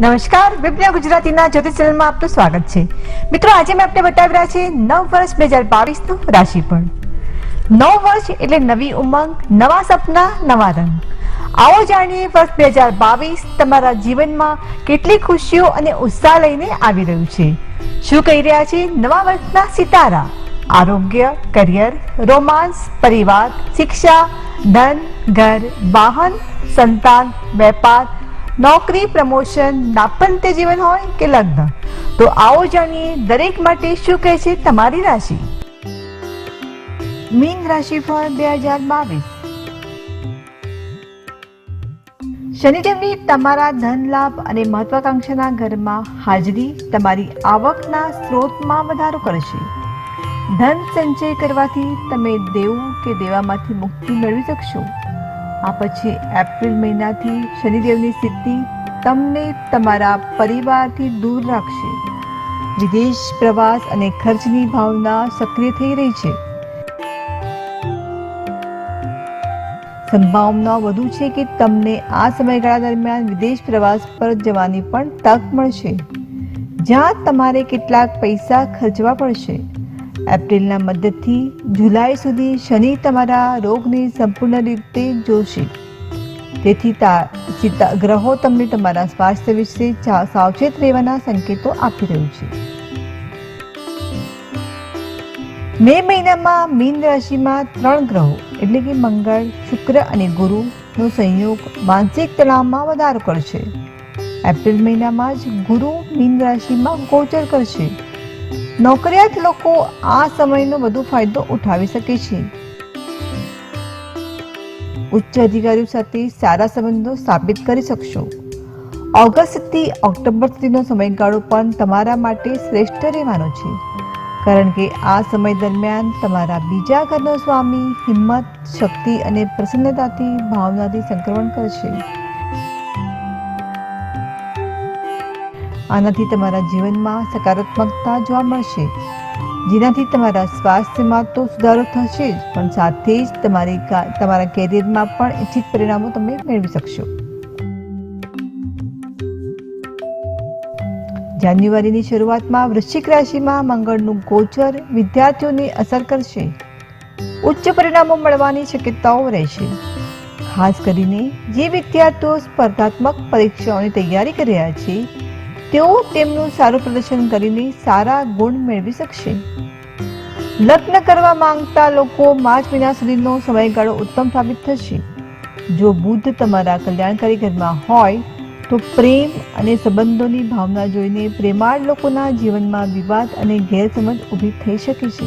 નમસ્કાર વિજ્ઞાન ગુજરાતીના જ્યોતિષ ચેનલમાં આપનું સ્વાગત છે. મિત્રો, આજે મેં આપને બતાવી રહ્યા છે નવ વર્ષ બે હજાર બાવીસનું રાશિફળ નવ વર્ષ એટલે નવી ઉમંગ, નવા સપના, નવા રંગ. આવો જાણીએ વર્ષ બે હજાર બાવીસ તમારા જીવનમાં કેટલી ખુશીઓ અને ઉત્સાહ લઈને આવી રહ્યું છે. શું કહી રહ્યા છે? નવા વર્ષના સિતારા. આરોગ્ય, કરિયર રોમાન્સ પરિવાર, શિક્ષા, ધન, ઘર, વાહન, સંતાન, વેપાર નોકરી, પ્રમોશન દાંપત્ય જીવન હોય કે લગ્ન? તો આવો જાણીએ દરેક માટે શું કહે છે તમારી રાશિ? મીન રાશિફળ બે હજાર બાવીસ. શનિદેવની તમારા ધન લાભ અને મહત્વાકાંક્ષાના ઘરમાં હાજરી તમારી આવકના સ્ત્રોતમાં વધારો કરશે ધન સંચય કરવાથી તમે દેવું કે દેવામાંથી મુક્તિ મેળવી શકશો. આ પછી એપ્રિલ મહિનાથી શનિદેવની સિદ્ધિ તમને તમારા પરિવારથી દૂર રાખશે. વિદેશ પ્રવાસ અને ખર્ચની ભાવના સક્રિય થઈ રહી છે. સંભાવના વધુ છે કે તમને આ સમયગાળા દરમિયાન વિદેશ પ્રવાસ પર જવાની પણ તક મળશે. જ્યાં તમારે કેટલાક પૈસા ખર્ચવા પડશે. એપ્રિલના મધ્યથી જુલાઈ સુધી શનિ તમારા રોગને સંપૂર્ણ રીતે જોશે. તેથી સીતા- ગ્રહો તમને તમારા સ્વાસ્થ્ય વિશે સાવચેત રહેવાના સંકેતો આપી રહ્યું છે. મે મહિનામાં મીન રાશિમાં ત્રણ ગ્રહો, એટલે કે મંગળ, શુક્ર અને ગુરુનો સંયોગ માનસિક તણાવમાં વધારો કરશે. એપ્રિલ મહિનામાં જ ગુરુ મીન રાશિમાં ગોચર કરશે. નોકરિયાત લોકો આ સમયનો વધુ ફાયદો ઉઠાવી શકે છે. ઉચ્ચ અધિકારીઓ સાથે સારા સંબંધો સ્થાપિત કરી શકશો. ઓગસ્ટથી ઓક્ટોબર સુધીનો સમયગાળો પણ તમારા માટે શ્રેષ્ઠ રહેવાનો છે. કારણ કે આ સમય દરમિયાન તમારા બીજા ઘરનો સ્વામી હિંમત, શક્તિ અને પ્રસન્નતાથી, ભાવનાથી સંક્રમણ કરશે. આનાથી તમારા જીવનમાં સકારાત્મકતા જોવા મળશે. જેનાથી તમારા સ્વાસ્થ્યમાં તો સુધારો થશે જ, પણ સાથે જ તમારી તમારા કેરિયરમાં પણ ઇચ્છિત પરિણામો તમે મેળવી શકશો. જાન્યુઆરીની શરૂઆતમાં વૃશ્ચિક રાશિમાં મંગળનું ગોચર વિદ્યાર્થીઓને અસર કરશે. ઉચ્ચ પરિણામો મળવાની શક્યતાઓ રહેશે. ખાસ કરીને જે વિદ્યાર્થીઓ સ્પર્ધાત્મક પરીક્ષાઓની તૈયારી કરી રહ્યા છે તેઓ તેમનું સારું પ્રદર્શન કરીને સારા ગુણ મેળવી શકશે. લગ્ન કરવા માંગતા લોકો માર્ચ મહિના સુધીનો સમયગાળો ઉત્તમ સાબિત થશે. જો બુદ્ધ તમારા કલ્યાણકારી ઘરમાં હોય, તો પ્રેમ અને સંબંધોની ભાવના જોઈને પ્રેમાળ લોકોના જીવનમાં વિવાદ અને ગેરસમજ ઊભી થઈ શકે છે.